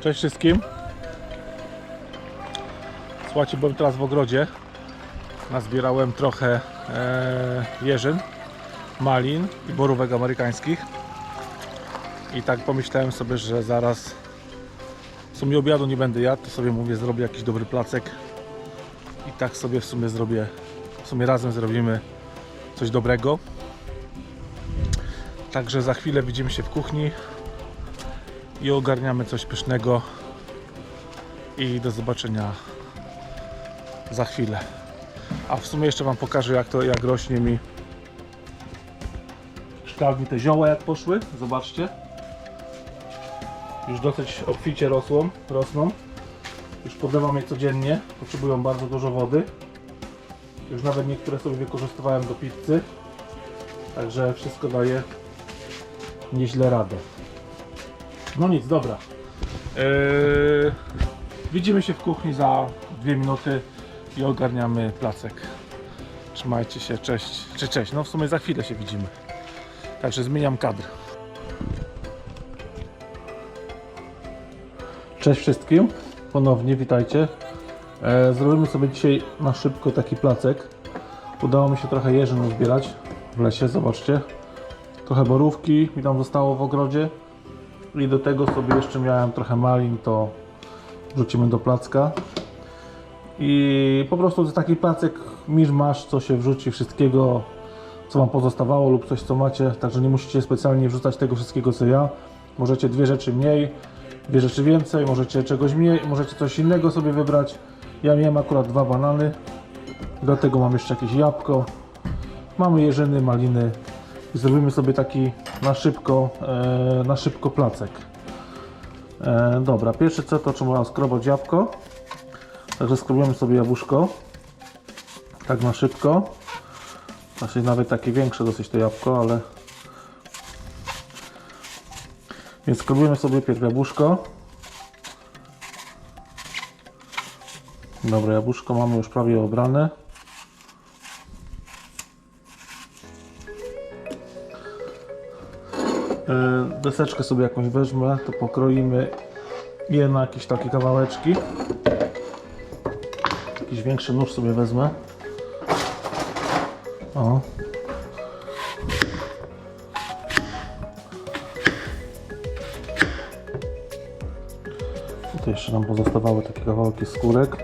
Cześć wszystkim. Słuchajcie, byłem teraz w ogrodzie. Nazbierałem trochę e, jeżyn, malin i borówek amerykańskich. I tak pomyślałem sobie, że zaraz w sumie obiadu nie będę jadł, to sobie mówię zrobię jakiś dobry placek. I tak sobie w sumie zrobię, w sumie razem zrobimy coś dobrego. Także za chwilę widzimy się w kuchni i ogarniamy coś pysznego i do zobaczenia za chwilę. A w sumie jeszcze Wam pokażę jak to jak rośnie mi szklarni te zioła jak poszły. Zobaczcie. Już dosyć obficie rosną, rosną. Już podlewam je codziennie. Potrzebują bardzo dużo wody. Już nawet niektóre sobie wykorzystywałem do pizzy. Także wszystko daje nieźle radę. No nic, dobra. Yy, widzimy się w kuchni za dwie minuty i ogarniamy placek. Trzymajcie się, cześć. Czy cześć, no w sumie za chwilę się widzimy. Także zmieniam kadr. Cześć wszystkim, ponownie witajcie. E, zrobimy sobie dzisiaj na szybko taki placek. Udało mi się trochę jeżyn uzbierać w lesie, zobaczcie. Trochę borówki mi tam zostało w ogrodzie. I do tego sobie jeszcze miałem trochę malin, to wrzucimy do placka. I po prostu taki placek misz masz, co się wrzuci wszystkiego, co Wam pozostawało lub coś, co macie. Także nie musicie specjalnie wrzucać tego wszystkiego, co ja. Możecie dwie rzeczy mniej, dwie rzeczy więcej, możecie czegoś mniej, możecie coś innego sobie wybrać. Ja miałem akurat dwa banany, do tego mam jeszcze jakieś jabłko. Mamy jeżyny, maliny, zrobimy sobie taki na szybko, e, na szybko placek. E, dobra, pierwsze co to trzeba skrobać jabłko. Także skrobujemy sobie jabłuszko. Tak na szybko. Znaczy nawet takie większe dosyć to jabłko, ale... Więc skrobujemy sobie pierw jabłuszko. Dobra, jabłuszko mamy już prawie obrane. Deseczkę sobie jakąś wezmę, to pokroimy je na jakieś takie kawałeczki. Jakiś większy nóż sobie wezmę. O. Tutaj jeszcze nam pozostawały takie kawałki skórek.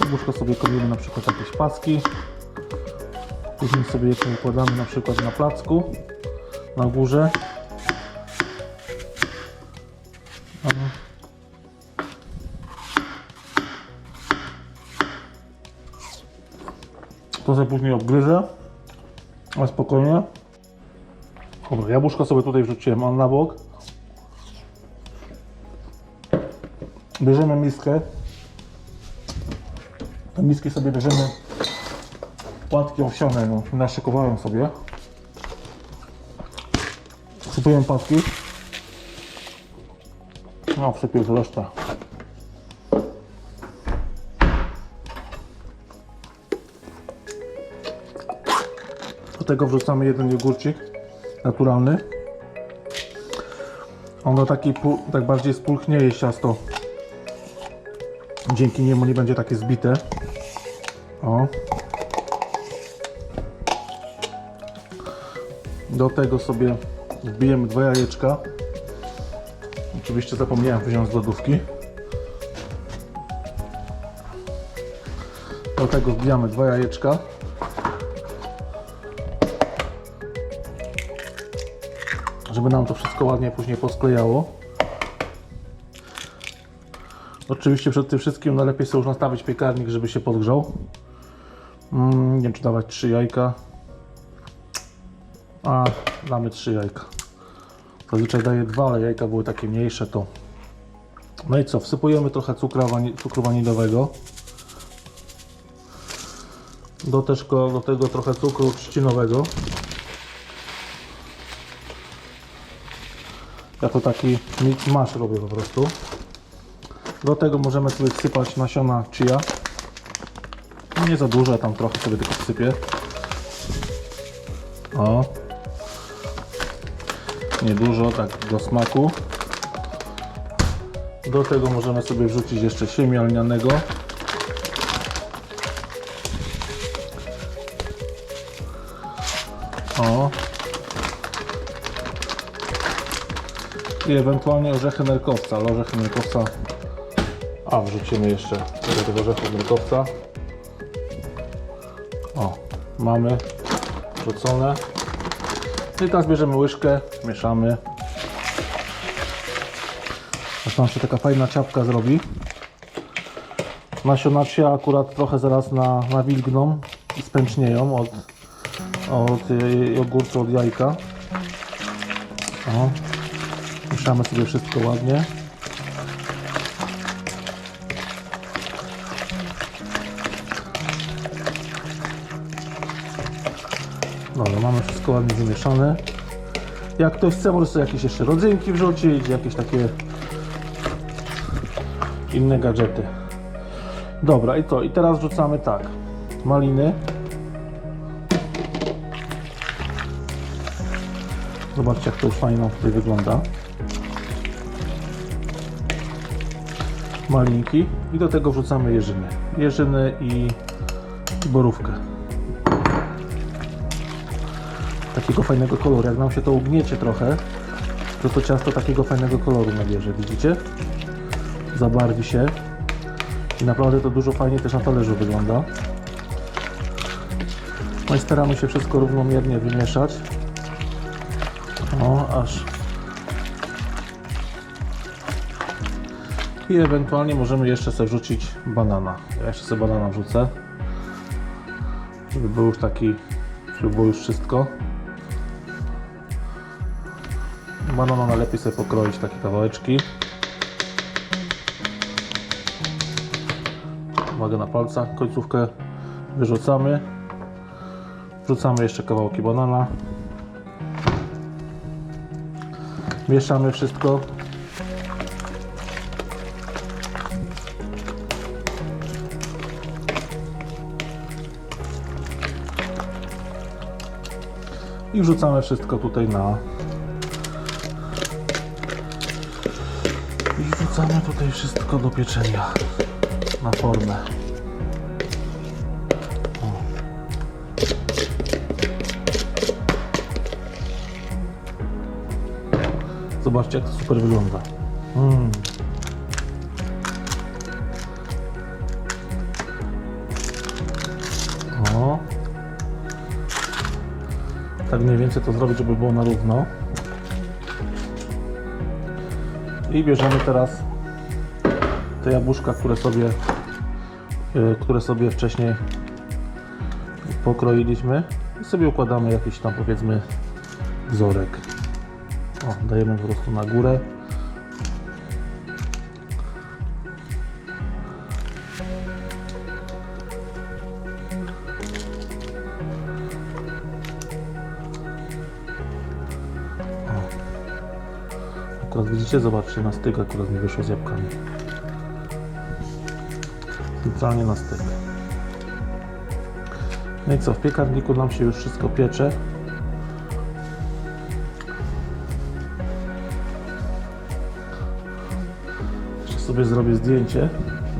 Jabłuszko sobie kroimy na przykład jakieś paski. Później sobie je układamy na przykład na placku, na górze. To sobie później obgryzę, ale spokojnie. Dobra, jabłuszko sobie tutaj wrzuciłem on na bok. Bierzemy miskę. Do miski sobie bierzemy płatki owsiane, no, naszykowałem sobie. Wsypuję płatki. No, wsypię już resztę. Do tego wrzucamy jeden jogurcik naturalny. Ono taki tak bardziej spulchnieje ciasto. Dzięki niemu nie będzie takie zbite. O. Do tego sobie wbijemy dwa jajeczka. Oczywiście zapomniałem wziąć z lodówki. Do tego wbijamy dwa jajeczka. Żeby nam to wszystko ładnie później posklejało. Oczywiście przed tym wszystkim najlepiej sobie już nastawić piekarnik, żeby się podgrzał. Mm, nie wiem czy dawać trzy jajka. A, damy trzy jajka. Zazwyczaj daję dwa, ale jajka były takie mniejsze, to... No i co, wsypujemy trochę cukru, wani cukru waniliowego. Do, do tego trochę cukru trzcinowego. Ja to taki mash robię po prostu. Do tego możemy sobie wsypać nasiona chia. Nie za dużo, ja tam trochę sobie tylko wsypię. O. Niedużo, tak do smaku. Do tego możemy sobie wrzucić jeszcze siemię lnianego. O. I ewentualnie orzechy nerkowca, ale orzechy nerkowca... A, wrzucimy jeszcze do tego orzechów nerkowca. O, mamy wrzucone. No I teraz bierzemy łyżkę, mieszamy. Nam się taka fajna ciapka zrobi. Nasiona chia akurat trochę zaraz na, nawilgną i spęcznieją od, od jogurtu, od jajka. O. Mieszamy sobie wszystko ładnie. Dobra, mamy wszystko ładnie wymieszane. Jak ktoś chce, może sobie jakieś jeszcze rodzynki wrzucić, jakieś takie inne gadżety. Dobra, i to. I teraz wrzucamy tak. Maliny. Zobaczcie, jak to fajnie nam tutaj wygląda. Malinki. I do tego wrzucamy jeżyny. Jeżyny i borówkę. Takiego fajnego koloru. Jak nam się to ugniecie trochę, to to ciasto takiego fajnego koloru nabierze. Widzicie? Zabarwi się. I naprawdę to dużo fajnie też na talerzu wygląda. No i staramy się wszystko równomiernie wymieszać. O, aż. I ewentualnie możemy jeszcze sobie wrzucić banana. Ja jeszcze sobie banana wrzucę. Żeby był już taki, żeby było już wszystko. Banana najlepiej sobie pokroić takie kawałeczki. Uwaga na palca, końcówkę wyrzucamy. Wrzucamy jeszcze kawałki banana. Mieszamy wszystko. I wrzucamy wszystko tutaj na wrzucamy tutaj wszystko do pieczenia na formę. Zobaczcie jak to super wygląda. Mm. O. Tak mniej więcej to zrobić, żeby było na równo. I bierzemy teraz te jabłuszka, które sobie, y, które sobie wcześniej pokroiliśmy i sobie układamy jakiś tam powiedzmy wzorek. O, dajemy po prostu na górę. Akurat widzicie, zobaczcie, na styk akurat mi wyszło z jabłkami. Centralnie na styk. No i co, w piekarniku nam się już wszystko piecze. Jeszcze sobie zrobię zdjęcie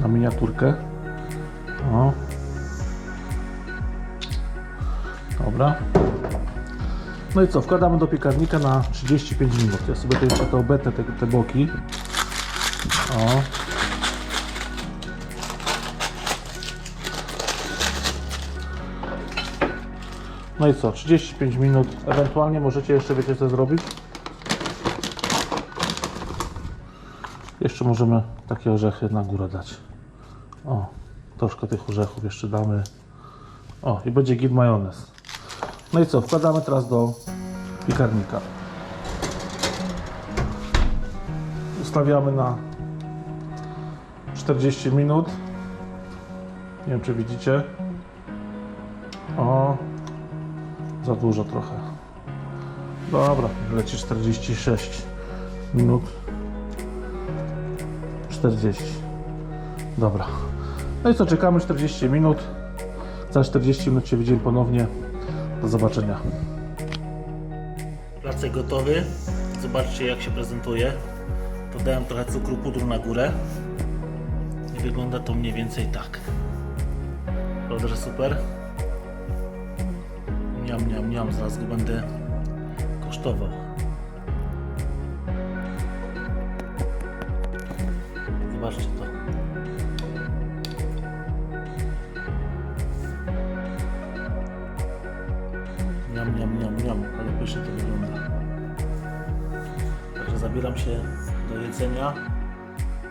na miniaturkę. O. Dobra. No i co, wkładamy do piekarnika na 35 minut. Ja sobie tutaj jeszcze to obetnę te, te boki. O. No i co, 35 minut. Ewentualnie możecie jeszcze, wiecie co zrobić? Jeszcze możemy takie orzechy na górę dać. O, troszkę tych orzechów jeszcze damy. O, i będzie git majonez. No i co, wkładamy teraz do piekarnika. Ustawiamy na 40 minut. Nie wiem, czy widzicie. O, za dużo trochę. Dobra, leci 46 minut. 40. Dobra. No i co, czekamy 40 minut. Za 40 minut się widzimy ponownie. Do zobaczenia. Placek gotowy. zobaczcie jak się prezentuje. Dodałem trochę cukru pudru na górę. I wygląda to mniej więcej tak. Prawda, że super? Niam, niam, niam, zaraz go będę kosztował. Zobaczcie to. Niam, niam, niam, niam, ale pysznie to wygląda. Także zabieram się do jedzenia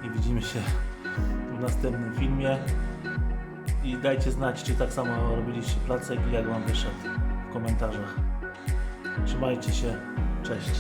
i widzimy się w następnym filmie. I dajcie znać, czy tak samo robiliście placek i jak wam wyszedł w komentarzach. Trzymajcie się, cześć.